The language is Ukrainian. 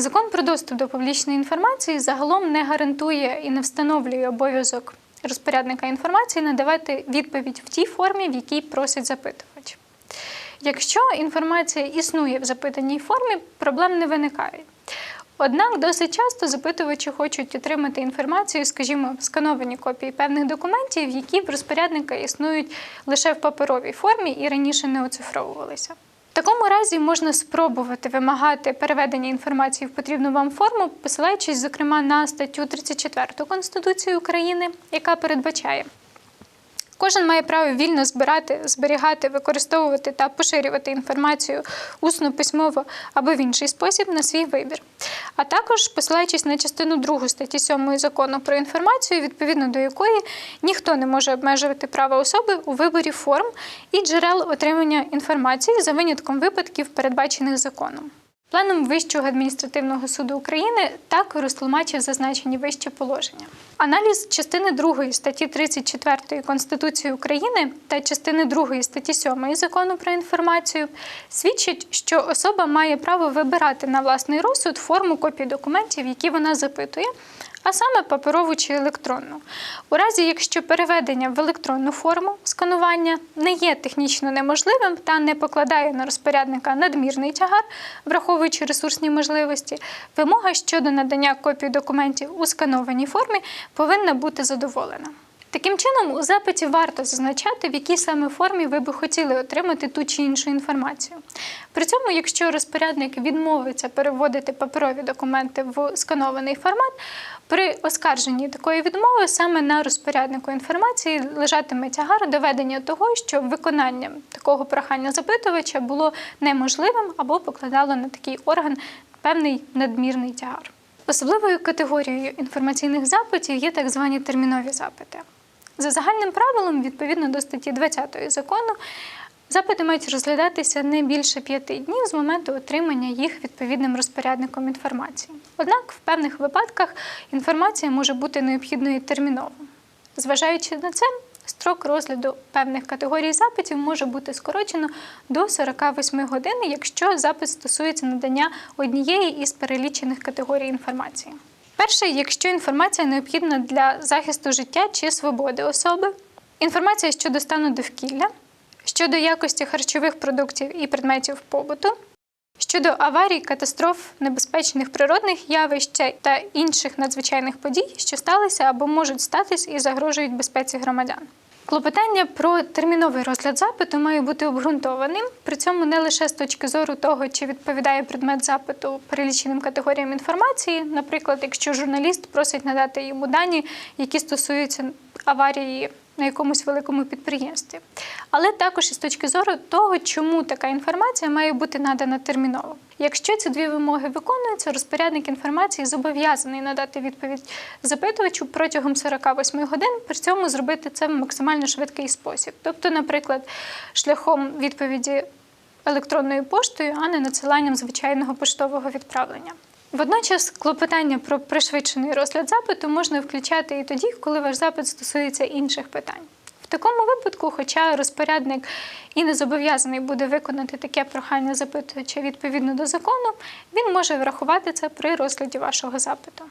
Закон про доступ до публічної інформації загалом не гарантує і не встановлює обов'язок розпорядника інформації надавати відповідь в тій формі, в якій просить запитувач. Якщо інформація існує в запитаній формі, проблем не виникає. Однак досить часто запитувачі хочуть отримати інформацію, скажімо, скановані копії певних документів, які в розпорядника існують лише в паперовій формі і раніше не оцифровувалися. Такому разі можна спробувати вимагати переведення інформації в потрібну вам форму, посилаючись, зокрема, на статтю 34 Конституції України, яка передбачає. Кожен має право вільно збирати, зберігати, використовувати та поширювати інформацію усно, письмово або в інший спосіб на свій вибір. А також посилаючись на частину 2 статті 7 закону про інформацію, відповідно до якої ніхто не може обмежувати права особи у виборі форм і джерел отримання інформації за винятком випадків, передбачених законом. Планом Вищого адміністративного суду України так розтлумачив зазначені вище положення. Аналіз частини 2 статті 34 Конституції України та частини 2 статті 7 Закону про інформацію свідчить, що особа має право вибирати на власний розсуд форму копії документів, які вона запитує, а саме паперову чи електронну. У разі, якщо переведення в електронну форму сканування не є технічно неможливим та не покладає на розпорядника надмірний тягар, враховуючи ресурсні можливості, вимога щодо надання копії документів у сканованій формі повинна бути задоволена. Таким чином, у запиті варто зазначати, в якій саме формі ви би хотіли отримати ту чи іншу інформацію. При цьому, якщо розпорядник відмовиться переводити паперові документи в сканований формат, при оскарженні такої відмови саме на розпоряднику інформації лежатиме тягар доведення того, що виконання такого прохання запитувача було неможливим або покладало на такий орган певний надмірний тягар. Особливою категорією інформаційних запитів є так звані термінові запити. За загальним правилом, відповідно до статті 20 закону, запити мають розглядатися не більше п'яти днів з моменту отримання їх відповідним розпорядником інформації. Однак в певних випадках інформація може бути необхідною терміново. Зважаючи на це, строк розгляду певних категорій запитів може бути скорочено до 48 годин, якщо запит стосується надання однієї із перелічених категорій інформації. Перше, якщо інформація необхідна для захисту життя чи свободи особи, інформація щодо стану довкілля, щодо якості харчових продуктів і предметів побуту, щодо аварій, катастроф, небезпечних природних явищ та інших надзвичайних подій, що сталися або можуть статись і загрожують безпеці громадян. Клопотання про терміновий розгляд запиту має бути обґрунтованим, при цьому не лише з точки зору того, чи відповідає предмет запиту переліченим категоріям інформації, наприклад, якщо журналіст просить надати йому дані, які стосуються аварії на якомусь великому підприємстві, але також із точки зору того, чому така інформація має бути надана терміново. Якщо ці дві вимоги виконуються, розпорядник інформації зобов'язаний надати відповідь запитувачу протягом 48 годин, при цьому зробити це в максимально швидкий спосіб. Тобто, наприклад, шляхом відповіді електронною поштою, а не надсиланням звичайного поштового відправлення. Водночас клопотання про пришвидшений розгляд запиту можна включати і тоді, коли ваш запит стосується інших питань. В такому випадку, хоча розпорядник і не зобов'язаний буде виконати таке прохання запитувача відповідно до закону, він може врахувати це при розгляді вашого запиту.